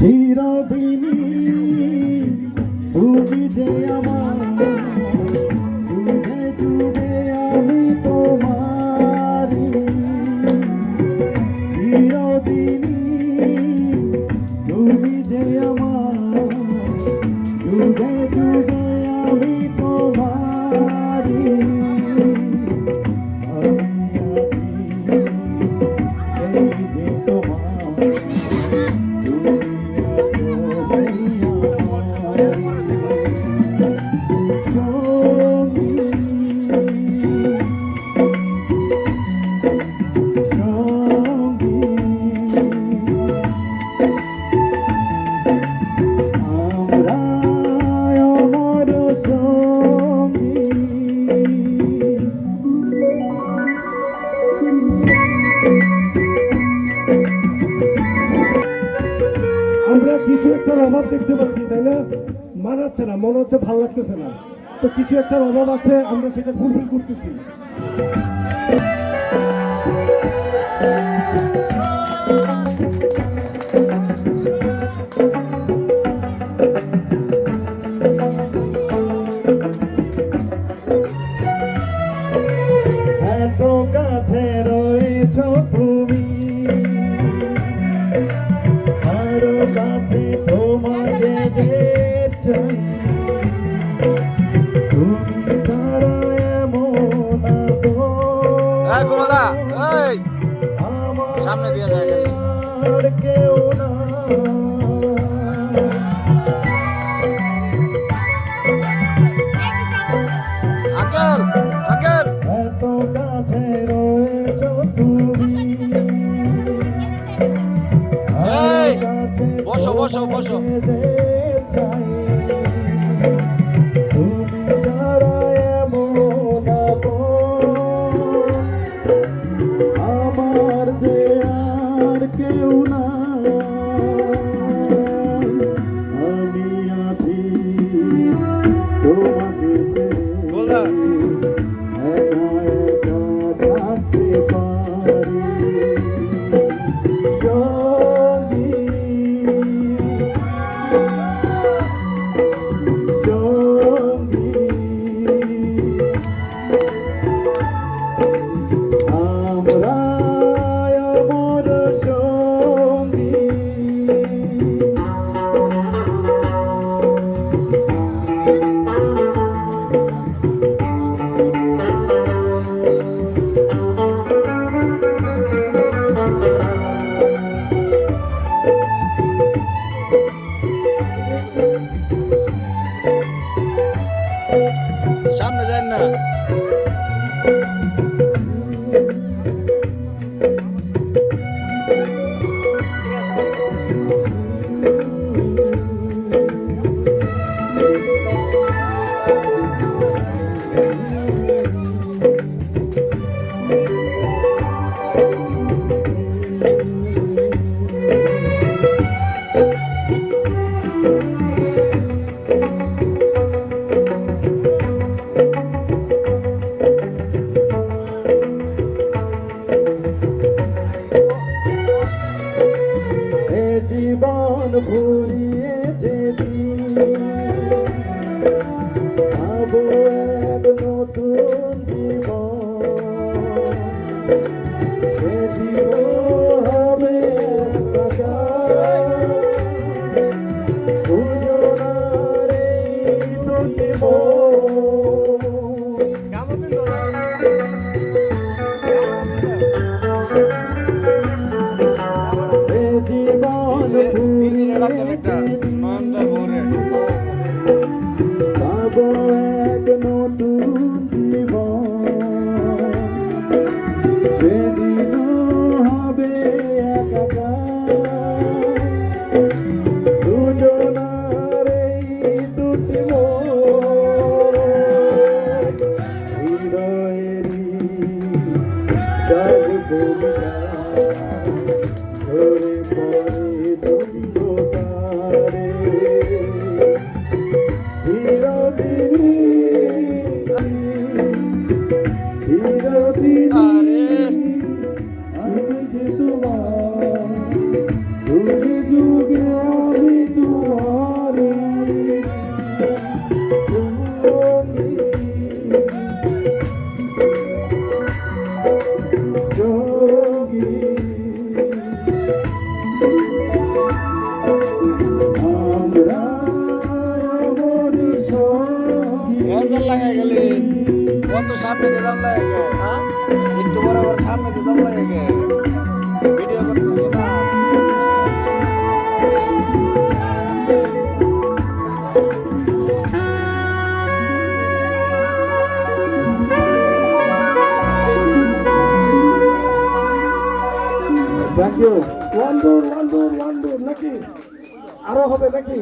চিরদিনই তুমি যে আমার ডুবে ডুবে আমি তোমারি চিরদিনই তুমি যে আমি একটা অভাব দেখতে পাচ্ছি, তাই না? মানাচ্ছে না, মনে হচ্ছে ভালো লাগতেছে না। তো কিছু একটা অভাব আছে, আমরা সেটা ফুলফিল করতেছি। এত এই গোমাদা, এই। সামনে দিয়ে যায় আরও কাছে বসো, বসো, বসো। Thank. Jai Bhumi Jai. সামনে দিয়ে দম লাগে একটু বরাবর সামনে দিয়ে দম লাগে ভিডিও করতেছি না Thank you. One door, one door, one door. Lucky. Arrow হবে নাকি